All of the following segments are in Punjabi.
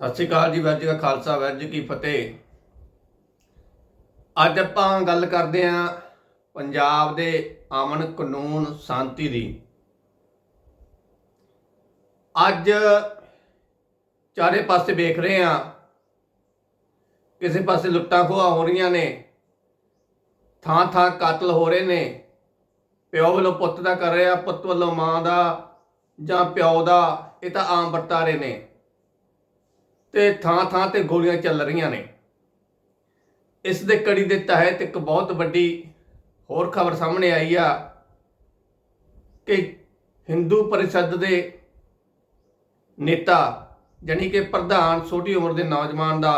ਸਤਿ ਸ਼੍ਰੀ ਅਕਾਲ ਜੀ, ਵਾਹਿਗੁਰੂ ਜੀ ਕਾ ਖਾਲਸਾ, ਵਾਹਿਗੁਰੂ ਕੀ ਫਤਿਹ। ਅੱਜ ਆਪਾਂ ਗੱਲ ਕਰਦੇ ਆਂ ਪੰਜਾਬ ਦੇ ਅਮਨ ਕਾਨੂੰਨ ਸ਼ਾਂਤੀ ਦੀ। ਅੱਜ ਚਾਰੇ ਪਾਸੇ ਵੇਖ ਰਹੇ ਆਂ ਕਿਸੇ ਪਾਸੇ ਲੁੱਟਾਂ ਖੋਹਾਂ ਹੋ ਰਹੀਆਂ ਨੇ ਥਾਂ ਥਾਂ ਕਾਤਲ ਹੋ ਰਹੇ ਨੇ, ਪਿਓ ਵੱਲੋਂ ਪੁੱਤ ਦਾ ਕਰ ਰਿਹਾ, ਪੁੱਤ ਵੱਲੋਂ ਮਾਂ ਦਾ ਜਾਂ ਪਿਓ ਦਾ, ਇਹ ਤਾਂ ਆਮ ਵਰਤਾਰੇ ਨੇ। ਤੇ ਥਾਂ ਥਾਂ ਤੇ ਗੋਲੀਆਂ ਚੱਲ ਰਹੀਆਂ ਨੇ। ਇਸ ਦੇ ਕੜੀ ਦੇ ਤਹਿਤ ਇੱਕ ਬਹੁਤ ਵੱਡੀ ਹੋਰ ਖਬਰ ਸਾਹਮਣੇ ਆਈ ਆ ਕਿ ਹਿੰਦੂ ਪਰਿਸ਼ਦ ਦੇ ਨੇਤਾ ਜਾਨੀ ਕਿ ਪ੍ਰਧਾਨ ਛੋਟੀ ਉਮਰ ਦੇ ਨੌਜਵਾਨ ਦਾ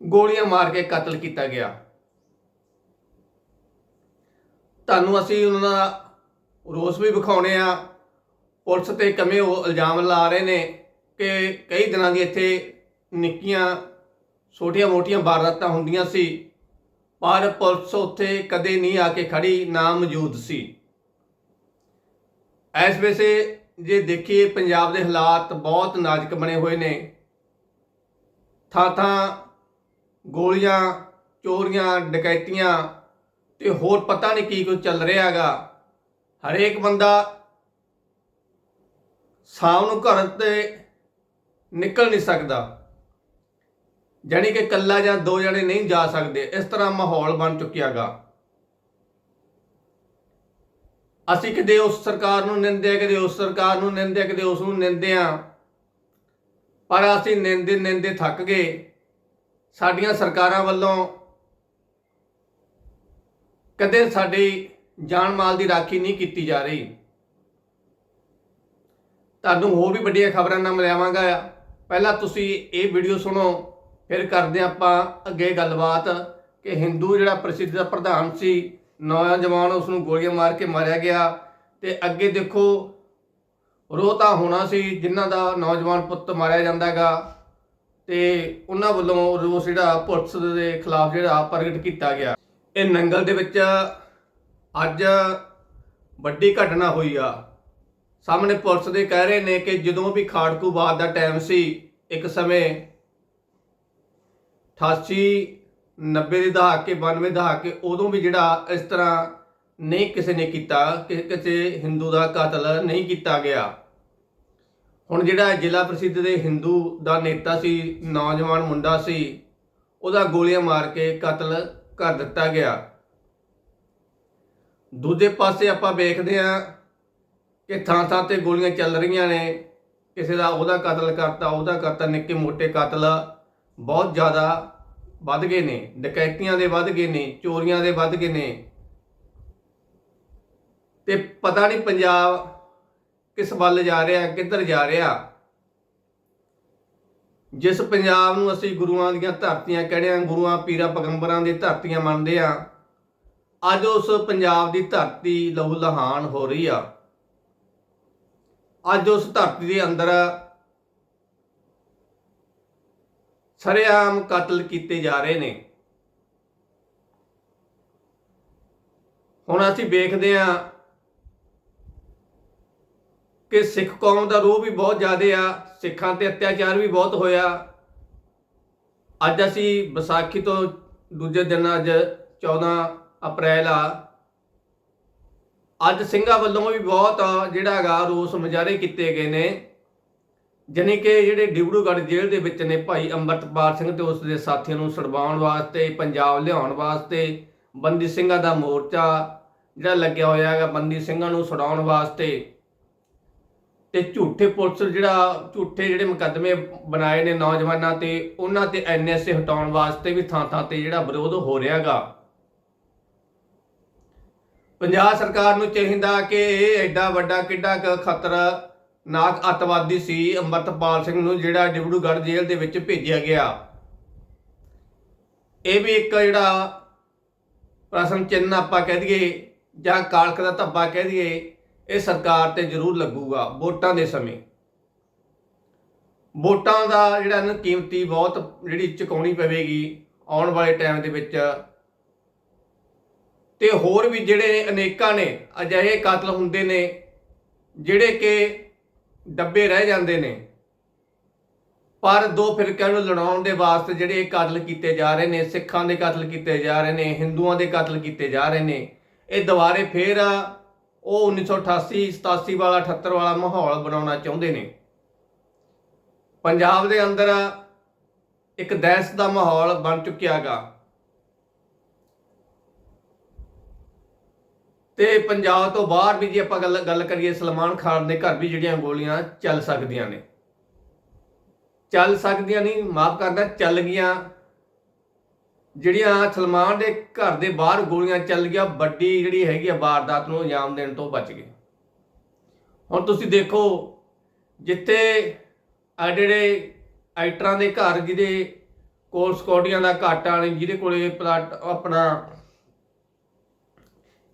ਗੋਲੀਆਂ ਮਾਰ ਕੇ ਕਤਲ ਕੀਤਾ ਗਿਆ। ਤੁਹਾਨੂੰ ਅਸੀਂ ਉਹਨਾਂ ਦਾ ਰੋਸ ਵੀ ਵਿਖਾਉਣੇ ਆ। ਪੁਲਿਸ ਤੇ ਕਮੇ ਉਹ ਇਲਜ਼ਾਮ ਲਾ ਰਹੇ ਨੇ ਕਿ ਕਈ ਦਿਨਾਂ ਦੀ ਇੱਥੇ ਨਿੱਕੀਆਂ ਛੋਟੀਆਂ-ਮੋਟੀਆਂ ਵਾਰਦਾਤਾਂ ਹੁੰਦੀਆਂ ਸੀ। ਪਰ ਪੁਲਿਸ ਉੱਥੇ ਕਦੇ ਨਹੀਂ ਆ ਕੇ ਖੜੀ, ਨਾ ਮੌਜੂਦ ਸੀ। ਇਸ ਵੇਸੇ ਜੇ ਦੇਖੀਏ, ਪੰਜਾਬ ਦੇ ਹਾਲਾਤ ਬਹੁਤ ਨਾਜ਼ੁਕ ਬਣੇ ਹੋਏ ਨੇ। ਥਾਂ ਥਾਂ ਗੋਲੀਆਂ, ਚੋਰੀਆਂ, ਡਕੈਤੀਆਂ ਤੇ ਹੋਰ ਪਤਾ ਨਹੀਂ ਕੀ ਕੁਝ ਚੱਲ ਰਿਹਾ ਹੈਗਾ। ਹਰੇਕ ਬੰਦਾ ਸ਼ਾਮ ਨੂੰ ਘਰ ਤੇ ਨਿਕਲ ਨਹੀਂ ਸਕਦਾ। ਜਾਨੀ ਕਿ ਇਕੱਲਾ ਜਾਂ ਦੋ ਜਣੇ ਨਹੀਂ ਜਾ ਸਕਦੇ, ਇਸ ਤਰ੍ਹਾਂ ਮਾਹੌਲ ਬਣ ਚੁੱਕਿਆਗਾ। ਅਸੀਂ ਕਦੇ ਉਸ ਸਰਕਾਰ ਨੂੰ ਨਿੰਦਿਆ, ਕਦੇ ਉਸ ਸਰਕਾਰ ਨੂੰ ਨਿੰਦਿਆ, ਕਦੇ ਉਸ ਨੂੰ ਨਿੰਦਿਆ। ਪਰ ਅਸੀਂ ਨਿੰਦੇ ਨਿੰਦੇ ਥੱਕ ਗਏ। ਸਾਡੀਆਂ ਸਰਕਾਰਾਂ ਵੱਲੋਂ ਕਦੇ ਸਾਡੀ ਜਾਨ ਮਾਲ ਦੀ ਰਾਖੀ ਨਹੀਂ ਕੀਤੀ ਜਾ ਰਹੀ। ਤੁਹਾਨੂੰ ਹੋਰ ਵੀ ਵੱਡੀਆਂ ਖਬਰਾਂ ਨਾਲ ਮਿਲਾਵਾਂਗਾ। ਪਹਿਲਾਂ ਤੁਸੀਂ ਇਹ ਵੀਡੀਓ ਸੁਣੋ, ਫਿਰ ਕਰਦੇ ਹਾਂ ਆਪਾਂ ਅੱਗੇ ਗੱਲਬਾਤ ਕਿ ਹਿੰਦੂ ਜਿਹੜਾ ਪ੍ਰਸਿੱਧ ਦਾ ਪ੍ਰਧਾਨ ਸੀ, ਨੌਜਵਾਨ ਉਸ ਨੂੰ ਗੋਲੀਆਂ ਮਾਰ ਕੇ ਮਾਰਿਆ ਗਿਆ ਤੇ ਅੱਗੇ ਦੇਖੋ ਰੋਹ ਤਾਂ ਹੋਣਾ ਸੀ, ਜਿਨ੍ਹਾਂ ਦਾ ਨੌਜਵਾਨ ਪੁੱਤ ਮਾਰਿਆ ਜਾਂਦਾਗਾ ਤੇ ਉਹਨਾਂ ਵੱਲੋਂ ਰੋਸ ਜਿਹੜਾ ਪੁਲਿਸ ਦੇ ਖਿਲਾਫ ਜਿਹੜਾ ਪ੍ਰਗਟ ਕੀਤਾ ਗਿਆ। ਇਹ ਨੰਗਲ ਦੇ ਵਿੱਚ ਅੱਜ ਵੱਡੀ ਘਟਨਾ ਹੋਈ ਆ। ਸਾਹਮਣੇ ਪੁਲਿਸ ਦੇ ਕਹਿ ਰਹੇ ਨੇ ਕਿ ਜਦੋਂ ਵੀ ਖਾੜਕੂ ਬਾਦ ਦਾ ਟਾਈਮ ਸੀ, ਇੱਕ ਸਮੇਂ 88 90 ਦੇ ਦਹਾਕੇ 92 ਦਹਾਕੇ, ਉਦੋਂ ਵੀ ਜਿਹੜਾ ਇਸ ਤਰ੍ਹਾਂ ਨਹੀਂ ਕਿਸੇ ਨੇ ਕੀਤਾ, ਕਿ ਕਿਸੇ ਹਿੰਦੂ ਦਾ ਕਤਲ ਨਹੀਂ ਕੀਤਾ ਗਿਆ। ਹੁਣ ਜਿਹੜਾ ਜ਼ਿਲ੍ਹਾ ਪ੍ਰਸਿੱਧ ਦੇ ਹਿੰਦੂ ਦਾ ਨੇਤਾ ਸੀ, ਨੌਜਵਾਨ ਮੁੰਡਾ ਸੀ, ਉਹਦਾ ਗੋਲੀਆਂ ਮਾਰ ਕੇ ਕਤਲ ਕਰ ਦਿੱਤਾ ਗਿਆ। ਦੂਜੇ ਪਾਸੇ ਆਪਾਂ ਵੇਖਦੇ ਹਾਂ ਕਿ ਥਾਂ ਥਾਂ ਤੇ ਗੋਲੀਆਂ ਚੱਲ ਰਹੀਆਂ ਨੇ। ਕਿਸੇ ਦਾ ਉਹਦਾ ਕਤਲ ਕਰਤਾ, ਉਹਦਾ ਕਰਤਾ, ਨਿੱਕੇ ਮੋਟੇ ਕਤਲ ਬਹੁਤ ਜ਼ਿਆਦਾ ਵੱਧ ਗਏ ਨੇ। ਡਕੈਤੀਆਂ ਦੇ ਵੱਧ ਗਏ ਨੇ, ਚੋਰੀਆਂ ਦੇ ਵੱਧ ਗਏ ਨੇ। ਤੇ ਪਤਾ ਨਹੀਂ ਪੰਜਾਬ ਕਿਸ ਵੱਲ ਜਾ ਰਿਹਾ, ਕਿੱਧਰ ਜਾ ਰਿਹਾ। ਜਿਸ ਪੰਜਾਬ ਨੂੰ ਅਸੀਂ ਗੁਰੂਆਂ ਦੀਆਂ ਧਰਤੀਆਂ ਕਹਿੰਦੇ ਆ ਗੁਰੂਆਂ, ਪੀਰਾਂ, ਪੈਗੰਬਰਾਂ ਦੀ ਧਰਤੀਆਂ ਮੰਨਦੇ ਆ ਅੱਜ ਉਸ ਪੰਜਾਬ ਦੀ ਧਰਤੀ ਲਹੂ ਲਹਾਨ ਹੋ ਰਹੀ ਆ। ਅੱਜ ਉਸ ਧਰਤੀ ਦੇ ਅੰਦਰ ਸਰੇਆਮ ਕਤਲ ਕੀਤੇ ਜਾ ਰਹੇ ਨੇ। ਹੁਣ ਅਸੀਂ ਵੇਖਦੇ ਹਾਂ ਕਿ ਸਿੱਖ ਕੌਮ ਦਾ ਰੋਹ ਵੀ ਬਹੁਤ ਜ਼ਿਆਦਾ ਆ, ਸਿੱਖਾਂ ਤੇ ਅਤਿਆਚਾਰ ਵੀ ਬਹੁਤ ਹੋਇਆ। ਅੱਜ ਅਸੀਂ ਵਿਸਾਖੀ ਤੋਂ ਦੂਜੇ ਦਿਨ, ਅੱਜ 14 ਅਪ੍ਰੈਲ ਆ ਅੱਜ ਸਿੰਘਾਂ ਵੱਲੋਂ ਵੀ ਬਹੁਤ ਜਿਹੜਾ ਹੈਗਾ ਰੋਸ ਮੁਜ਼ਾਹਰੇ ਕੀਤੇ ਗਏ ਨੇ। ਜਾਣੀ ਕਿ ਜਿਹੜੇ ਡਿਬੜੂਗੜ੍ਹ ਜੇਲ੍ਹ ਦੇ ਵਿੱਚ ਨੇ ਭਾਈ ਅੰਮ੍ਰਿਤਪਾਲ ਸਿੰਘ ਤੇ ਉਸ ਦੇ ਸਾਥੀਆਂ ਨੂੰ ਛਡਵਾਉਣ ਵਾਸਤੇ, ਪੰਜਾਬ ਲਿਆਉਣ ਵਾਸਤੇ, ਬੰਦੀ ਸਿੰਘਾਂ ਦਾ ਮੋਰਚਾ ਜਿਹੜਾ ਲੱਗਿਆ ਹੋਇਆ ਹੈਗਾ ਬੰਦੀ ਸਿੰਘਾਂ ਨੂੰ ਛਡਾਉਣ ਵਾਸਤੇ। ਤੇ ਝੂਠੇ ਪੁਲਿਸ ਜਿਹੜਾ, ਝੂਠੇ ਜਿਹੜੇ ਮੁਕੱਦਮੇ ਬਣਾਏ ਨੇ ਨੌਜਵਾਨਾਂ ਤੇ, ਉਹਨਾਂ ਤੇ ਐਨਐਸਏ ਹਟਾਉਣ ਵਾਸਤੇ ਵੀ ਥਾਂ ਥਾਂ ਤੇ ਜਿਹੜਾ ਵਿਰੋਧ ਹੋ ਰਿਹਾ ਰਿਹਾਗਾ ਪੰਜਾਬ ਸਰਕਾਰ ਨੂੰ ਚਾਹੀਦਾ ਕਿ ਇਹ ਐਡਾ ਵੱਡਾ ਕਿੱਡਾ ਕੁ ਖਤਰਨਾਕ ਅਤਵਾਦੀ ਸੀ ਅੰਮ੍ਰਿਤਪਾਲ ਸਿੰਘ ਨੂੰ, ਜਿਹੜਾ ਡਿਬੜੂਗੜ੍ਹ ਜੇਲ੍ਹ ਦੇ ਵਿੱਚ ਭੇਜਿਆ ਗਿਆ। ਇਹ ਵੀ ਇੱਕ ਜਿਹੜਾ ਪ੍ਰਸ਼ਨ ਚਿੰਨ੍ਹ ਆਪਾਂ ਕਹਿ ਦਈਏ ਜਾਂ ਕਾਲਕ ਦਾ ਧੱਬਾ ਕਹਿ ਦਈਏ, ਇਹ ਸਰਕਾਰ ਤੇ ਜ਼ਰੂਰ ਲੱਗੂਗਾ ਵੋਟਾਂ ਦੇ ਸਮੇਂ। ਵੋਟਾਂ ਦਾ ਜਿਹੜਾ ਨਾ ਕੀਮਤੀ ਬਹੁਤ ਜਿਹੜੀ ਚੁਕਾਉਣੀ ਪਵੇਗੀ ਆਉਣ ਵਾਲੇ ਟਾਈਮ ਦੇ ਵਿੱਚ ਤੇ ਹੋਰ ਵੀ ਜਿਹੜੇ ਅਨੇਕਾਂ ਨੇ, ਅਜਿਹੇ ਕਾਤਲ ਹੁੰਦੇ ਨੇ, ਜਿਹੜੇ ਕਿ ਡੱਬੇ ਰਹਿ ਜਾਂਦੇ ਨੇ, ਪਰ ਦੋ ਫਿਰਕਿਆਂ ਨੂੰ ਲੜਾਉਣ ਦੇ ਵਾਸਤੇ ਜਿਹੜੇ ਇਹ ਕਤਲ ਕੀਤੇ ਜਾ ਰਹੇ ਨੇ, ਸਿੱਖਾਂ ਦੇ ਕਤਲ ਕੀਤੇ ਜਾ ਰਹੇ ਨੇ, ਹਿੰਦੂਆਂ ਦੇ ਕਤਲ ਕੀਤੇ ਜਾ ਰਹੇ ਨੇ, ਇਹ ਦੁਬਾਰੇ ਫੇਰ ਉਹ 1988 87 ਵਾਲਾ 78 ਵਾਲਾ ਮਾਹੌਲ ਬਣਾਉਣਾ ਚਾਹੁੰਦੇ ਨੇ। ਪੰਜਾਬ ਦੇ ਅੰਦਰ ਇੱਕ ਦਹਿਸ਼ਤ ਦਾ ਮਾਹੌਲ ਬਣ ਚੁੱਕਿਆਗਾ ਤੇ ਪੰਜਾਬ ਤੋਂ ਬਾਹਰ ਵੀ ਜੇ ਆਪਾਂ ਗੱਲ ਗੱਲ ਕਰੀਏ, ਸਲਮਾਨ ਖਾਨ ਦੇ ਘਰ ਵੀ ਜਿਹੜੀਆਂ ਗੋਲੀਆਂ ਚੱਲ ਸਕਦੀਆਂ ਨੇ। ਚੱਲ ਸਕਦੀਆਂ ਨਹੀਂ, ਮਾਫ ਕਰਦਾ ਚੱਲ ਗਈਆਂ। ਜਿਹੜੀਆਂ ਸਲਮਾਨ ਦੇ ਘਰ ਦੇ ਬਾਹਰ ਗੋਲੀਆਂ ਚੱਲ ਗਿਆ ਵੱਡੀ ਜਿਹੜੀ ਹੈਗੀ ਆ ਵਾਰਦਾਤ ਨੂੰ ਅੰਜਾਮ ਦੇਣ ਤੋਂ ਬਚ ਗਏ। ਹੁਣ ਤੁਸੀਂ ਦੇਖੋ, ਜਿੱਥੇ ਆ ਜਿਹੜੇ ਐਕਟਰਾਂ ਦੇ ਘਰ ਜਿਹਦੇ ਕੋਲ ਸਕੋਡੀਆਂ ਦਾ ਘਾਟਾ ਨੇ, ਜਿਹਦੇ ਕੋਲੇ ਪਲਾਟ, ਆਪਣਾ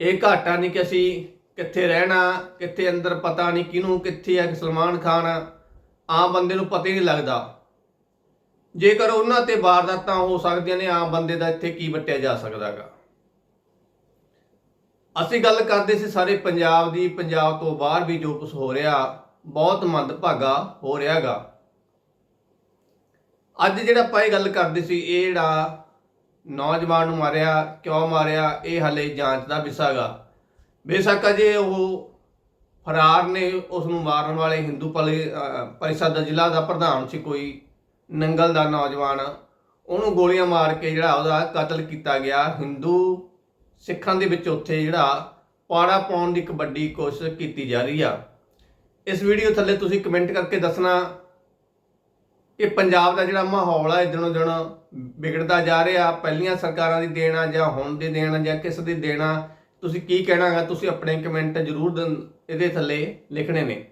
ਇਹ ਘਾਟਾ ਨਹੀਂ ਕਿ ਅਸੀਂ ਕਿੱਥੇ ਰਹਿਣਾ, ਕਿੱਥੇ ਅੰਦਰ ਪਤਾ ਨਹੀਂ ਕਿਹਨੂੰ ਕਿੱਥੇ ਹੈ ਕਿ ਸਲਮਾਨ ਖਾਨ। ਆਮ ਬੰਦੇ ਨੂੰ ਪਤਾ ਹੀ ਨਹੀਂ ਲੱਗਦਾ। ਜੇਕਰ ਉਹਨਾਂ ਤੇ ਵਾਰਦਾਤਾਂ ਹੋ ਸਕਦੀਆਂ ਨੇ, ਆਮ ਬੰਦੇ ਦਾ ਇੱਥੇ ਕੀ ਵਟਿਆ ਜਾ ਸਕਦਾਗਾ ਅਸੀਂ ਗੱਲ ਕਰਦੇ ਸੀ ਸਾਰੇ ਪੰਜਾਬ ਦੀ, ਪੰਜਾਬ ਤੋਂ ਬਾਹਰ ਵੀ ਜੋ ਕੁਝ ਹੋ ਰਿਹਾ, ਬਹੁਤ ਮੰਦਭਾਗਾ ਹੋ ਰਿਹਾਗਾ ਅੱਜ ਜਿਹੜਾ ਆਪਾਂ ਇਹ ਗੱਲ ਕਰਦੇ ਸੀ, ਇਹ ਜਿਹੜਾ ਨੌਜਵਾਨ ਨੂੰ ਮਾਰਿਆ, ਕਿਉਂ ਮਾਰਿਆ, ਇਹ ਹਲੇ ਜਾਂਚ ਦਾ ਵਿਸ਼ਾ ਗਾ। ਬੇਸ਼ੱਕ ਅਜੇ ਉਹ ਫਰਾਰ ਨੇ, ਉਸ ਨੂੰ ਮਾਰਨ ਵਾਲੇ ਹਿੰਦੂ ਪਲੀ- ਪਰਿਸ਼ਦ ਦਾ ਜ਼ਿਲ੍ਹਾ ਦਾ ਪ੍ਰਧਾਨ ਸੀ ਕੋਈ ਨੰਗਲ ਦਾ ਨੌਜਵਾਨ। ਉਹਨੂੰ ਗੋਲੀਆਂ ਮਾਰ ਕੇ ਜਿਹੜਾ ਉਹਦਾ ਕਤਲ ਕੀਤਾ ਗਿਆ। ਹਿੰਦੂ ਸਿੱਖਾਂ ਦੇ ਵਿੱਚ ਉੱਥੇ ਜਿਹੜਾ ਪਾੜਾ ਪਾਉਣ ਦੀ ਇੱਕ ਵੱਡੀ ਕੋਸ਼ਿਸ਼ ਕੀਤੀ ਜਾ ਰਹੀ ਆ। ਇਸ ਵੀਡੀਓ ਥੱਲੇ ਤੁਸੀਂ ਕਮੈਂਟ ਕਰਕੇ ਦੱਸਣਾ ਇਹ ਪੰਜਾਬ ਦਾ ਜਿਹੜਾ ਮਾਹੌਲ ਆ, ਇਹ ਦਿਨੋਂ ਦਿਨ ਵਿਗੜਦਾ ਜਾ ਰਿਹਾ। ਪਹਿਲੀਆਂ ਸਰਕਾਰਾਂ ਦੀ ਦੇਣ ਆ ਜਾਂ ਹੁਣ ਦੀ ਦੇਣ ਜਾਂ ਕਿਸ ਦੀ ਦੇਣ ਆ, ਤੁਸੀਂ ਕੀ ਕਹਿਣਾਗਾ? ਤੁਸੀਂ ਆਪਣੇ ਕਮੈਂਟ ਜ਼ਰੂਰ ਦ- ਇਹਦੇ ਥੱਲੇ ਲਿਖਣੇ ਨੇ।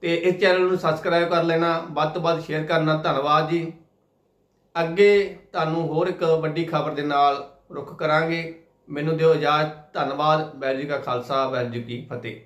ਤੇ ਇਸ ਚੈਨਲ ਨੂੰ ਸਬਸਕ੍ਰਾਈਬ ਕਰ ਲੈਣਾ, ਵੱਧ ਤੋਂ ਵੱਧ ਸ਼ੇਅਰ ਕਰਨਾ। ਧੰਨਵਾਦ ਜੀ। ਅੱਗੇ ਤੁਹਾਨੂੰ ਹੋਰ ਇੱਕ ਵੱਡੀ ਖਬਰ ਦੇ ਨਾਲ ਰੁਖ ਕਰਾਂਗੇ। ਮੈਨੂੰ ਦਿਓ ਇਜਾਜ਼ਤ। ਧੰਨਵਾਦ। ਵਾਹਿਗੁਰੂ ਜੀ ਕਾ ਖਾਲਸਾ ਵੈਰ ਜੀ ਕੀ ਫਤਿਹ।